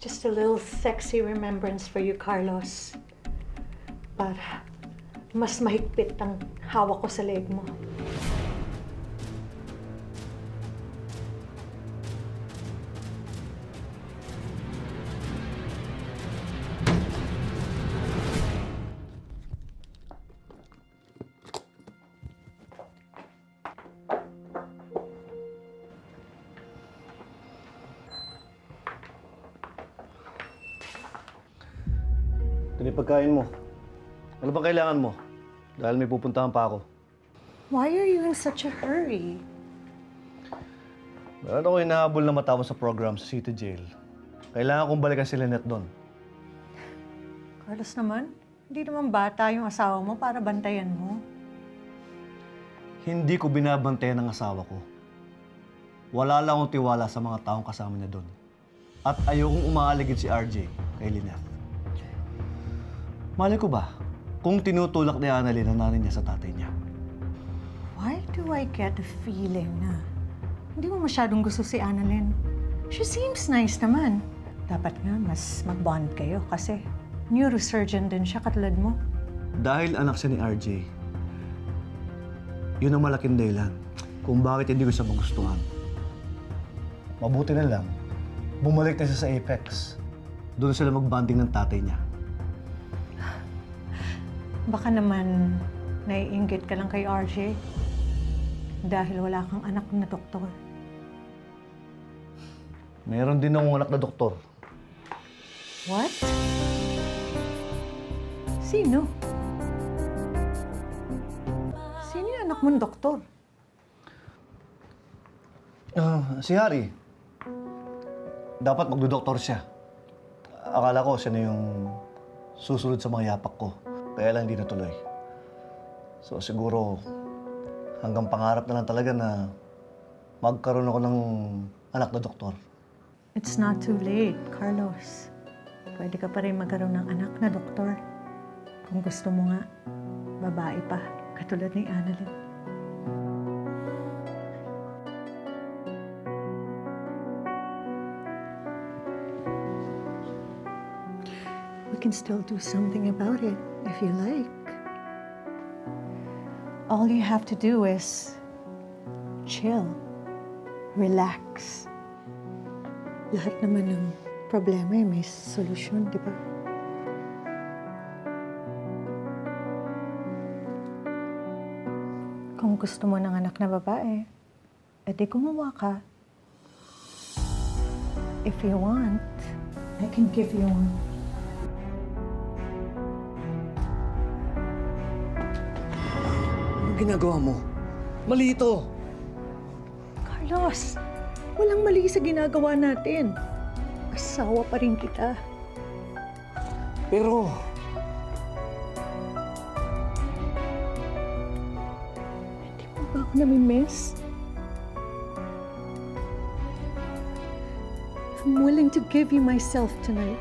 Just a little sexy remembrance for you, Carlos. Para mas mahigpit ang hawak ko sa leg mo. Na yung pagkain mo. Ano bang kailangan mo? Dahil may pupuntahan pa ako. Why are you in such a hurry? Meron ako inahabol na matapos sa program sa City Jail. Kailangan kong balikan si Lynette doon. Carlos naman, hindi naman bata yung asawa mo para bantayan mo. Hindi ko binabantayan ng asawa ko. Wala lang akong tiwala sa mga taong kasama niya doon. At ayokong umaaligid si RJ kay Lynette. Malay ko ba, kung tinutulak ni Annalyn ang nanay niya sa tatay niya. Why do I get the feeling na hindi mo masyadong gusto si Annalyn? She seems nice naman. Dapat nga mas mag-bond kayo kasi neurosurgeon din siya katulad mo. Dahil anak siya ni RJ, yun ang malaking dahilan kung bakit hindi ko siya magustuhan. Mabuti na lang, bumalik na siya sa Apex. Doon sila mag-bonding ng tatay niya. Baka naman naiinggit ka lang kay RJ dahil wala kang anak na doktor. Meron din akong anak na doktor. What? Sino? Sino yung anak mong doktor? Ah, si Harry. Dapat magdodoktor siya. Akala ko siya na yung susunod sa mga yapak ko. Kaya lang hindi natuloy. So siguro hanggang pangarap na lang talaga na magkaroon ako ng anak na doktor. It's not too late, Carlos. Pwede ka pa rin magkaroon ng anak na doktor. Kung gusto mo nga, babae pa, katulad ni Annalyn. We can still do something about it if you like. All you have to do is chill, relax. Lahat naman ng problema ay may solusyon, di ba? Kung gusto mo ng anak na babae, edi gumawa ka. If you want, I can give you one. Ginagawa mo? Mali ito! Carlos, walang mali sa ginagawa natin. Asawa pa rin kita. Pero... Hindi mo ba ako nami-miss? I'm willing to give you myself tonight.